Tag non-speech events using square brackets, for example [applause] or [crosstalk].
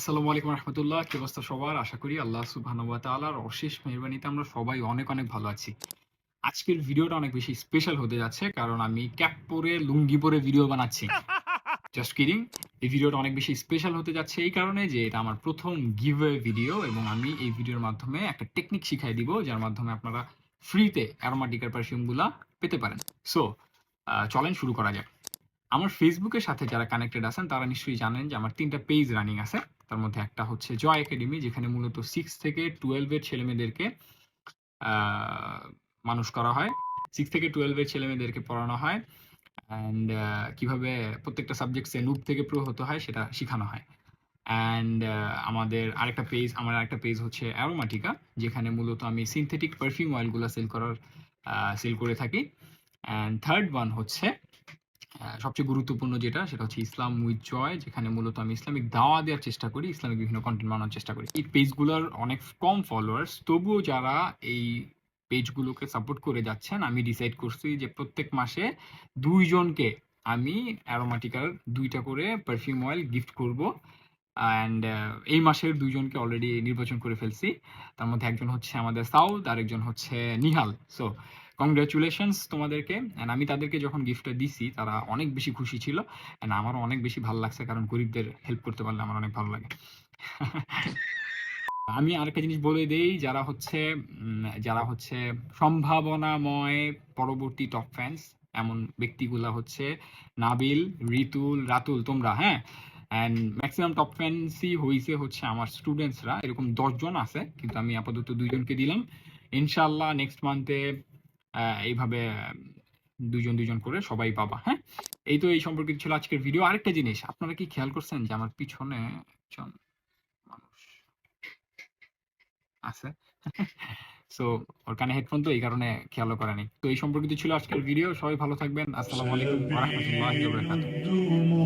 আসসালামু আলাইকুম রহমতুল্লাহ। কি অবস্থা সবার? আশা করি আল্লাহ সুবহানাহু ওয়া তাআলার অশেষ মেহরবানিতে আমরা সবাই অনেক অনেক ভালো আছি। আজকের ভিডিওটা অনেক বেশি স্পেশাল হতে যাচ্ছে কারণ আমি ক্যাপ পরে লুঙ্গি পরে ভিডিও বানাচ্ছি। জাস্ট কিডিং এই ভিডিওটা অনেক বেশি স্পেশাল হতে যাচ্ছে এই কারণে যে এটা আমার প্রথম গিভওয়ে ভিডিও এবং আমি এই ভিডিওর মাধ্যমে একটা টেকনিক শিখাই দিব যার মাধ্যমে আপনারা ফ্রিতে অ্যারোমাটিকার পারফিউমগুলা পেতে পারেন। সো চলেন শুরু করা যাক। আমার ফেসবুকের সাথে যারা কানেক্টেড আছেন তারা নিশ্চয়ই জানেন যে আমার তিনটা পেজ রানিং আছে। তার মধ্যে একটা হচ্ছে জয় একাডেমি, যেখানে মূলত সিক্স থেকে টুয়েলভের ছেলেমেয়েদেরকে মানুষ করা হয়। সিক্স থেকে টুয়েলভের ছেলেমেয়েদেরকে পড়ানো হয় অ্যান্ড কীভাবে প্রত্যেকটা সাবজেক্টসে নুব থেকে প্রো হতে হয় সেটা শেখানো হয়। অ্যান্ড আমাদের আরেকটা পেজ আমার আরেকটা পেজ হচ্ছে অ্যারোমাটিকা যেখানে মূলত আমি সিনথেটিক পারফিউম অয়েলগুলো সেল করার সেল করে থাকি। অ্যান্ড থার্ড ওয়ান হচ্ছে সবচেয়ে গুরুত্বপূর্ণ যেটা, সেটা হচ্ছে ইসলাম উইথ জয়, যেখানে মূলত আমি ইসলামিক দাওয়া দেওয়ার চেষ্টা করি, ইসলামিক বিভিন্ন কন্টেন্ট বানানোর চেষ্টা করি। এই পেজগুলোর অনেক কম ফলোয়ার্স তবুও যারা এই পেজগুলোকে সাপোর্ট করে যাচ্ছেন, আমি ডিসাইড করছি যে প্রত্যেক মাসে দুইজনকে আমি অ্যারোমাটিকার দুইটা করে পারফিউম অয়েল গিফট করব। অ্যান্ড এই মাসের দুইজনকে অলরেডি নির্বাচন করে ফেলছি। তার মধ্যে একজন হচ্ছে আমাদের সাউথ আর একজন হচ্ছে নিহাল। সো কংগ্রাচুলেশনস তোমাদেরকে। অ্যান্ড আমি তাদেরকে যখন গিফটটা দিছি, তারা অনেক বেশি খুশি ছিল। অ্যান্ড আমারও অনেক বেশি ভালো লাগছে, কারণ গরিবদের হেল্প করতে পারলে আমার অনেক ভালো লাগে। [laughs] আমি আরেকটা জিনিস বলে দেই, যারা হচ্ছে যারা হচ্ছে সম্ভাবনাময় পরবর্তী টপ ফ্যান্স এমন ব্যক্তিগুলা হচ্ছে নাবিল, রিতুল, রাতুল, তোমরা হ্যাঁ? অ্যান্ড ম্যাক্সিমাম টপ ফ্যান্সই হয়েছে হচ্ছে আমার স্টুডেন্টসরা এরকম দশজন আছে কিন্তু আমি আপাতত দুইজনকে দিলাম। ইনশাল্লাহ নেক্সট মান্থে এইভাবে আহ, দুইজন দুইজন করে সবাই পাবা হ্যাঁ? এই তো এই সম্পর্কিত ছিল আজকের ভিডিও আরেকটা জিনিস আপনারা কি খেয়াল করছেন যে আমার পিছনে একজন মানুষ আছে? সো ওর কানে হেডফোন তো, এই কারণে খেয়ালও করেনি তো এই সম্পর্কিত ছিল আজকের ভিডিও সবাই ভালো থাকবেন। আসসালামু আলাইকুম ওয়া রাহমাতুল্লাহি ওয়া বারাকাতুহু।